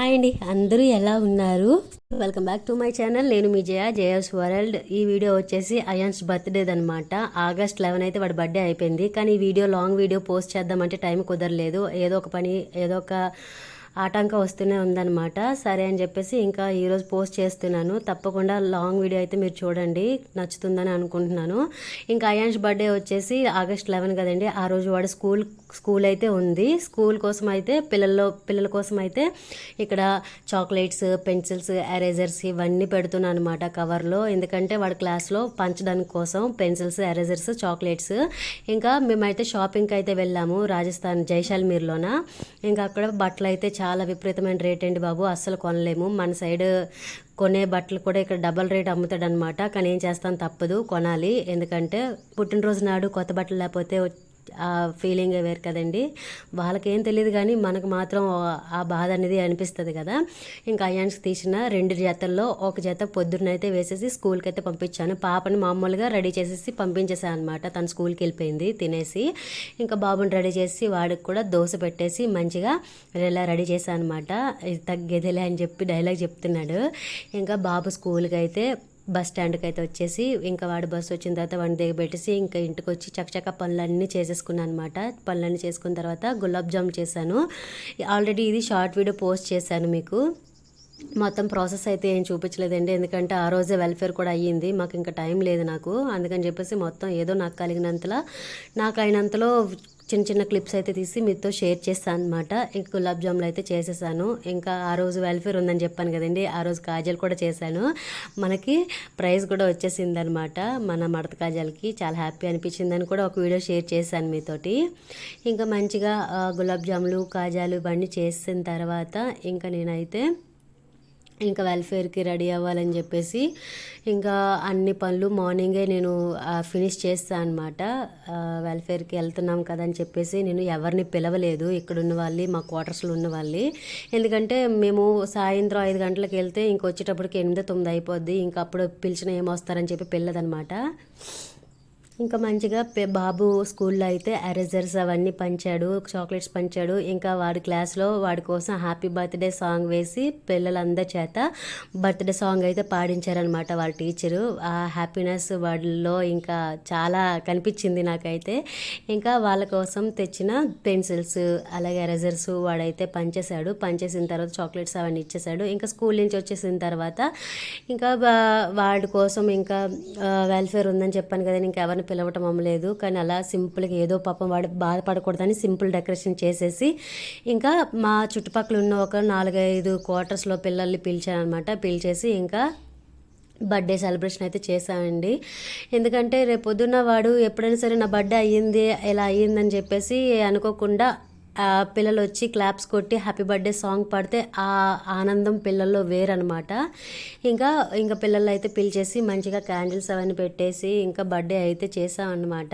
Hi అండి. అందరూ ఎలా ఉన్నారు? Welcome back to my channel నేను మీ జయ జయస్ వరల్డ్ ఈ వీడియో వచ్చేసి అయాన్స్ బర్త్డేది అనమాట ఆగస్ట్ లెవెన్ అయితే వాడి బర్త్డే అయిపోయింది. కానీ ఈ వీడియో లాంగ్ వీడియో పోస్ట్ చేద్దామంటే టైం కుదరలేదు. ఏదో ఒక పని ఏదో ఒక ఆటంకం వస్తూనే ఉందన్నమాట. సరే అని చెప్పేసి ఇంకా ఈరోజు పోస్ట్ చేస్తున్నాను. తప్పకుండా లాంగ్ వీడియో అయితే మీరు చూడండి. నచ్చుతుందని అనుకుంటున్నాను. ఇంకా అయాన్స్ బర్త్డే వచ్చేసి ఆగస్ట్ లెవెన్ కదండి. ఆ రోజు వాడు స్కూల్ స్కూల్ అయితే ఉంది. స్కూల్ కోసం అయితే పిల్లల్లో పిల్లల కోసం అయితే ఇక్కడ చాక్లెట్స్ పెన్సిల్స్ ఎరేజర్స్ ఇవన్నీ పెడుతున్నాను అనమాట కవర్లో. ఎందుకంటే వాడి క్లాస్లో పంచడానికి కోసం పెన్సిల్స్ ఎరేజర్స్ చాక్లెట్స్. ఇంకా మేమైతే షాపింగ్కి అయితే వెళ్ళాము రాజస్థాన్ జైశాల్మీర్లోన ఇంకా అక్కడ బట్టలు అయితే చాలా విపరీతమైన రేట్ అండి బాబు. అస్సలు కొనలేము. మన సైడ్ కొనే బట్టలు కూడా ఇక్కడ డబల్ రేట్ అమ్ముతాడనమాట కానీ ఏం చేస్తాను తప్పదు. కొనాలి. ఎందుకంటే పుట్టినరోజు నాడు కొత్త బట్టలు లేకపోతే ఫీలింగ్ వేరు కదండి. వాళ్ళకేం తెలియదు కానీ మనకు మాత్రం ఆ బాధ అనేది అనిపిస్తుంది కదా. ఇంకా అయాన్స్కి తీసిన రెండు జతల్లో ఒక జత పొద్దున్నైతే వేసేసి స్కూల్కి అయితే పంపించాను. పాపని మామూలుగా రెడీ చేసేసి పంపించేసాను అనమాట తను స్కూల్కి వెళ్ళిపోయింది తినేసి. ఇంకా బాబుని రెడీ చేసి వాడికి కూడా దోశ పెట్టేసి మంచిగా ఇలా రెడీ చేశాను అనమాట ఇది తగ్గేదిలే అని చెప్పి డైలాగ్ చెప్తున్నాడు. ఇంకా బాబు స్కూల్కి అయితే బస్ స్టాండ్కి అయితే వచ్చేసి ఇంకా వాడు బస్సు వచ్చిన తర్వాత వాడిని దిగ పెట్టేసి ఇంకా ఇంటికి వచ్చి చకచక పనులన్నీ చేసేసుకున్నాను అనమాట పనులన్నీ చేసుకున్న తర్వాత గులాబ్ జామ్ చేశాను. ఆల్రెడీ ఇది షార్ట్ వీడియో పోస్ట్ చేశాను మీకు. మొత్తం ప్రాసెస్ అయితే ఏం చూపించలేదండి. ఎందుకంటే ఆ రోజే వెల్ఫేర్ కూడా అయ్యింది. మాకు ఇంకా టైం లేదు నాకు. అందుకని చెప్పేసి మొత్తం ఏదో నాకు కలిగినంతలా నాకు అయినంతలో చిన్న చిన్న క్లిప్స్ అయితే తీసి మీతో షేర్ చేస్తాను అనమాట ఇంకా గులాబ్ జాములు అయితే చేసేసాను. ఇంకా ఆ రోజు వెల్ఫేర్ ఉందని చెప్పాను కదండి. ఆ రోజు కాజల్ కూడా చేశాను. మనకి ప్రైజ్ కూడా వచ్చేసింది అనమాట మన మడత కాజల్కి. చాలా హ్యాపీ అనిపించిందని కూడా ఒక వీడియో షేర్ చేశాను మీతోటి. ఇంకా మంచిగా గులాబ్ జాములు కాజాలు ఇవన్నీ చేసిన తర్వాత ఇంకా నేనైతే ఇంకా వెల్ఫేర్కి రెడీ అవ్వాలని చెప్పేసి ఇంకా అన్ని పనులు మార్నింగే నేను ఫినిష్ చేస్తాను అనమాట వెల్ఫేర్కి వెళ్తున్నాం కదా అని చెప్పేసి నేను ఎవరిని పిలవలేదు. ఇక్కడ ఉన్న వాళ్ళు మా క్వార్టర్స్లో ఉన్న వాళ్ళు. ఎందుకంటే మేము సాయంత్రం ఐదు గంటలకు వెళ్తే ఇంక వచ్చేటప్పటికి ఎనిమిది తొమ్మిది అయిపోద్ది. ఇంకా అప్పుడు పిలిచిన ఏమొస్తారని చెప్పి పిల్లదనమాట ఇంకా మంచిగా బాబు స్కూల్లో అయితే ఎరేజర్స్ అవన్నీ పంచాడు చాక్లెట్స్ పంచాడు. ఇంకా వాడి క్లాస్లో వాడి కోసం హ్యాపీ బర్త్డే సాంగ్ వేసి పిల్లలందరి చేత బర్త్డే సాంగ్ అయితే పాడించారనమాట వాళ్ళ టీచరు. ఆ హ్యాపీనెస్ వాళ్ళలో ఇంకా చాలా కనిపించింది నాకైతే. ఇంకా వాళ్ళ కోసం తెచ్చిన పెన్సిల్స్ అలాగే ఎరేజర్స్ వాడైతే పంచేశాడు. పంచేసిన తర్వాత చాక్లెట్స్ అవన్నీ ఇచ్చేసాడు ఇంకా స్కూల్ నుంచి వచ్చేసిన తర్వాత ఇంకా వాడి కోసం ఇంకా వెల్ఫేర్ ఉందని చెప్పాను కదా ఇంకా ఎవరిని పిలవటం అమ్మలేదు కానీ అలా సింపుల్గా ఏదో పాపం వాడు బాధపడకూడదని సింపుల్ డెకరేషన్ చేసేసి ఇంకా మా చుట్టుపక్కల ఉన్న ఒక నాలుగైదు క్వార్టర్స్లో పిల్లల్ని పిలిచాను అనమాట పిలిచేసి ఇంకా బర్త్డే సెలబ్రేషన్ అయితే చేశామండి ఎందుకంటే రేపు పొద్దున్న వాడు ఎప్పుడైనా సరే నా బర్త్డే అయ్యింది ఇలా అయ్యిందని చెప్పేసి అనుకోకుండా పిల్లలు వచ్చి క్లాప్స్ కొట్టి హ్యాపీ బర్త్డే సాంగ్ పాడితే ఆ ఆనందం పిల్లల్లో వేరనమాట ఇంకా ఇంకా పిల్లలు అయితే పిలిచేసి మంచిగా క్యాండిల్స్ అవన్నీ పెట్టేసి ఇంకా బర్త్డే అయితే చేసామన్నమాట.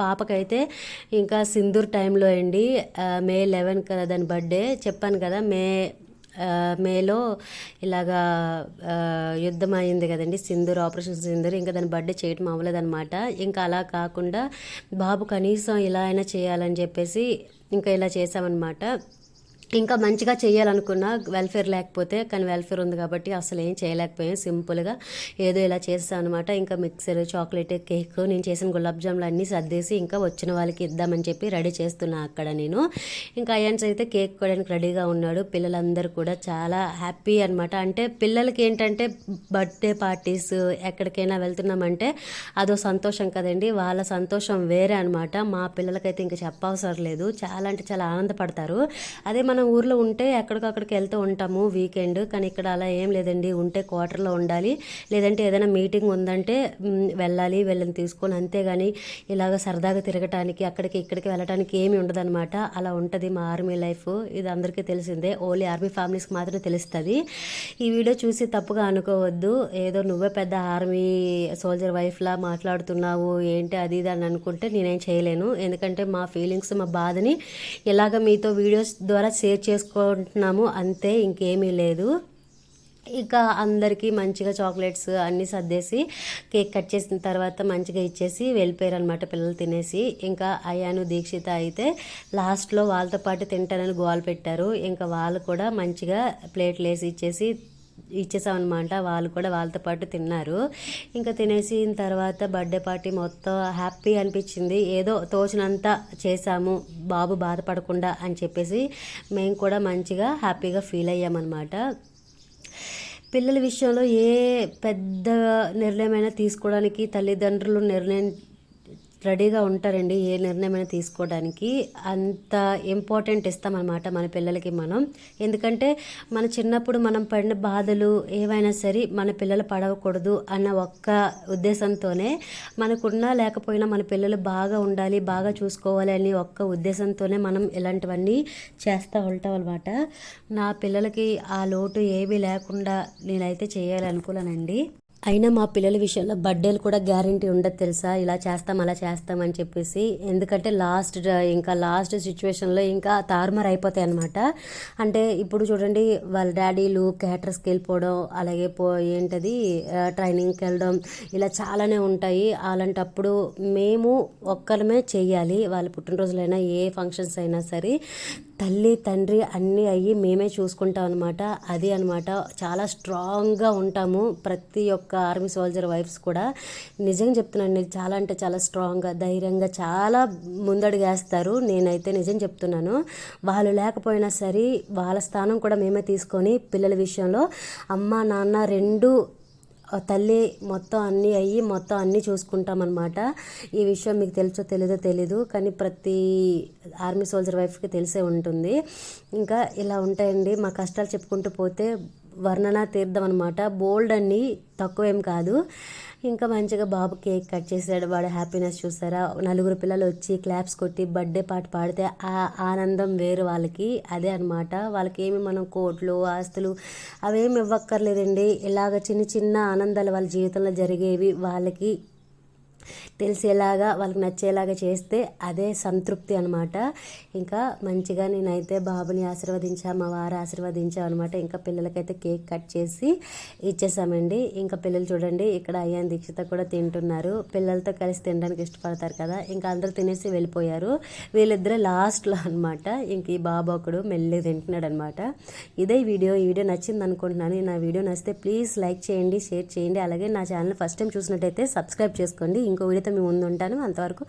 పాపకైతే ఇంకా సింధూర్ టైంలో అండి మే లెవెన్ కదా దాని బర్త్డే. చెప్పాను కదా మే మేలో ఇలాగా యుద్ధం అయింది కదండి సింధూర్ ఆపరేషన్ సింధూర్ ఇంకా దాని బర్త్డే చేయటం అవ్వలేదన్నమాట. ఇంకా అలా కాకుండా బాబు కనీసం ఇలా అయినా చేయాలని చెప్పేసి ఇంకా ఇలా చేసామన్నమాట ఇంకా మంచిగా చేయాలనుకున్నా వెల్ఫేర్ లేకపోతే కానీ వెల్ఫేర్ ఉంది కాబట్టి అసలు ఏం చేయలేకపోయాం సింపుల్గా ఏదో ఇలా చేస్తాను అనమాట ఇంకా మిక్సర్ చాక్లెట్ కేక్ నేను చేసిన గులాబ్ జాములు అన్నీ సర్దేసి ఇంకా వచ్చిన వాళ్ళకి ఇద్దామని చెప్పి రెడీ చేస్తున్నా అక్కడ నేను. ఇంకా అయాన్స్ అయితే కేక్ కొనడానికి రెడీగా ఉన్నాడు. పిల్లలందరూ కూడా చాలా హ్యాపీ అనమాట అంటే పిల్లలకి ఏంటంటే బర్త్డే పార్టీస్ ఎక్కడికైనా వెళ్తున్నామంటే అదో సంతోషం కదండి. వాళ్ళ సంతోషం వేరే అనమాట మా పిల్లలకైతే ఇంకా చెప్పవసరం లేదు. చాలా అంటే చాలా ఆనందపడతారు. అదే మన మనం ఊర్లో ఉంటే ఎక్కడికక్కడికి వెళ్తూ ఉంటాము వీకెండ్. కానీ ఇక్కడ అలా ఏం లేదండి. ఉంటే క్వార్టర్లో ఉండాలి. లేదంటే ఏదైనా మీటింగ్ ఉందంటే వెళ్ళాలి వెళ్ళని తీసుకొని అంతేగాని ఇలాగ సరదాగా తిరగటానికి అక్కడికి ఇక్కడికి వెళ్ళటానికి ఏమి ఉండదన్నమాట. అలా ఉంటుంది మా ఆర్మీ లైఫ్. ఇది అందరికీ తెలిసిందే. ఓన్లీ ఆర్మీ ఫ్యామిలీస్కి మాత్రమే తెలుస్తుంది. ఈ వీడియో చూసి తప్పుగా అనుకోవద్దు. ఏదో నువ్వే పెద్ద ఆర్మీ సోల్జర్ వైఫ్లా మాట్లాడుతున్నావు ఏంటి అది ఇది అని అనుకుంటే నేనేం చేయలేను. ఎందుకంటే మా ఫీలింగ్స్ మా బాధని ఇలాగ మీతో వీడియోస్ ద్వారా షేర్ చేసుకుంటున్నాము అంతే ఇంకేమీ లేదు. ఇక అందరికీ మంచిగా చాక్లెట్స్ అన్నీ సర్దేసి కేక్ కట్ చేసిన తర్వాత మంచిగా ఇచ్చేసి వెళ్ళిపోయారు అనమాట పిల్లలు తినేసి. ఇంకా అయాను దీక్షిత అయితే లాస్ట్లో వాళ్ళతో పాటు తింటానని గోల్ పెట్టారు. ఇంకా వాళ్ళు కూడా మంచిగా ప్లేట్లు వేసి ఇచ్చేసి ఇచ్చేసామన్నమాట. వాళ్ళు కూడా వాళ్ళతో పాటు తిన్నారు. ఇంకా తినేసిన తర్వాత బర్త్డే పార్టీ మొత్తం హ్యాపీ అనిపించింది. ఏదో తోచినంత చేశాము. బాబు బాధపడకుండా అని చెప్పేసి మేము కూడా మంచిగా హ్యాపీగా ఫీల్ అయ్యామన్నమాట. పిల్లల విషయంలో ఏ పెద్ద నిర్ణయమైనా తీసుకోవడానికి తల్లిదండ్రులు నిర్ణయం రెడీగా ఉంటారండి ఏ నిర్ణయమైనా తీసుకోవడానికి. అంత ఇంపార్టెంట్ ఇస్తామన్నమాట మన పిల్లలకి మనం. ఎందుకంటే మన చిన్నప్పుడు మనం పడిన బాధలు ఏవైనా సరే మన పిల్లలు పడవకూడదు అన్న ఒక్క ఉద్దేశంతోనే మనకున్నా లేకపోయినా మన పిల్లలు బాగా ఉండాలి బాగా చూసుకోవాలి అని ఒక్క ఉద్దేశంతోనే మనం ఇలాంటివన్నీ చేస్తూ ఉంటాం అనమాట నా పిల్లలకి ఆ లోటు ఏమీ లేకుండా నేనైతే చేయాలనుకున్నానండి. అయినా మా పిల్లల విషయంలో బర్త్డేలు కూడా గ్యారంటీ ఉండదు తెలుసా? ఇలా చేస్తాం అలా చేస్తాం అని చెప్పేసి. ఎందుకంటే లాస్ట్ ఇంకా లాస్ట్ సిచ్యువేషన్లో ఇంకా తారుమారు అయిపోతాయి అనమాట అంటే ఇప్పుడు చూడండి వాళ్ళ డాడీలు క్యాటర్స్కి వెళ్ళిపోవడం అలాగే పో ఏంటది ట్రైనింగ్కి వెళ్ళడం ఇలా చాలానే ఉంటాయి. అలాంటప్పుడు మేము ఒక్కరమే చేయాలి. వాళ్ళ పుట్టినరోజులైనా ఏ ఫంక్షన్స్ అయినా సరే. తల్లి తండ్రి అన్నీ అయ్యి మేమే చూసుకుంటాం అనమాట అది అనమాట చాలా స్ట్రాంగ్గా ఉంటాము ప్రతి ఒక్క ఆర్మీ సోల్జర్ వైఫ్స్ కూడా. నిజంగా చెప్తున్నాను చాలా అంటే చాలా స్ట్రాంగ్గా ధైర్యంగా చాలా ముందడుగేస్తారు. నేనైతే నిజం చెప్తున్నాను. వాళ్ళు లేకపోయినా సరే వాళ్ళ స్థానం కూడా మేమే తీసుకొని పిల్లల విషయంలో అమ్మ నాన్న రెండు తల్లి మొత్తం అన్నీ అయ్యి మొత్తం అన్నీ చూసుకుంటామన్నమాట. ఈ విషయం మీకు తెలుసో తెలీదో తెలీదు కానీ ప్రతి ఆర్మీ సోల్జర్ వైఫ్కి తెలిసే ఉంటుంది. ఇంకా ఇలా ఉంటాయండి. మా కష్టాలు చెప్పుకుంటూ పోతే వర్ణన తీర్థం అనమాట బోల్డ్ అన్నీ తక్కువేం కాదు. ఇంకా మంచిగా బాబు కేక్ కట్ చేసాడు వాడు హ్యాపీనెస్ చూసారా? నలుగురు పిల్లలు వచ్చి క్లాప్స్ కొట్టి బర్త్డే పాట పాడితే ఆ ఆనందం వేరు వాళ్ళకి. అదే అనమాట వాళ్ళకి ఏమి మనం కోట్లు ఆస్తులు అవేమి ఇవ్వక్కర్లేదండి. ఇలాగ చిన్న చిన్న ఆనందాలు వాళ్ళ జీవితంలో జరిగేవి వాళ్ళకి తెలిసేలాగా వాళ్ళకి నచ్చేలాగా చేస్తే అదే సంతృప్తి అనమాట ఇంకా మంచిగా నేనైతే బాబుని ఆశీర్వదించా మా వారు ఆశీర్వదించాం అనమాట ఇంకా పిల్లలకైతే కేక్ కట్ చేసి ఇచ్చేసామండి. ఇంకా పిల్లలు చూడండి ఇక్కడ అయ్యాన్ దీక్షిత కూడా తింటున్నారు. పిల్లలతో కలిసి తినడానికి ఇష్టపడతారు కదా. ఇంకా అందరూ తినేసి వెళ్ళిపోయారు. వీళ్ళిద్దరే లాస్ట్లో అనమాట ఇంక ఈ బాబు ఒకడు మెల్లి తింటున్నాడు అనమాట ఇదే వీడియో. ఈ వీడియో నచ్చింది అనుకుంటున్నాను. నా వీడియో నచ్చితే ప్లీజ్ లైక్ చేయండి షేర్ చేయండి. అలాగే నా ఛానల్ ఫస్ట్ టైం చూసినట్టయితే సబ్స్క్రైబ్ చేసుకోండి. ఇంకో వీడియోతో మీ ముందు ఉంటాను అంతవరకు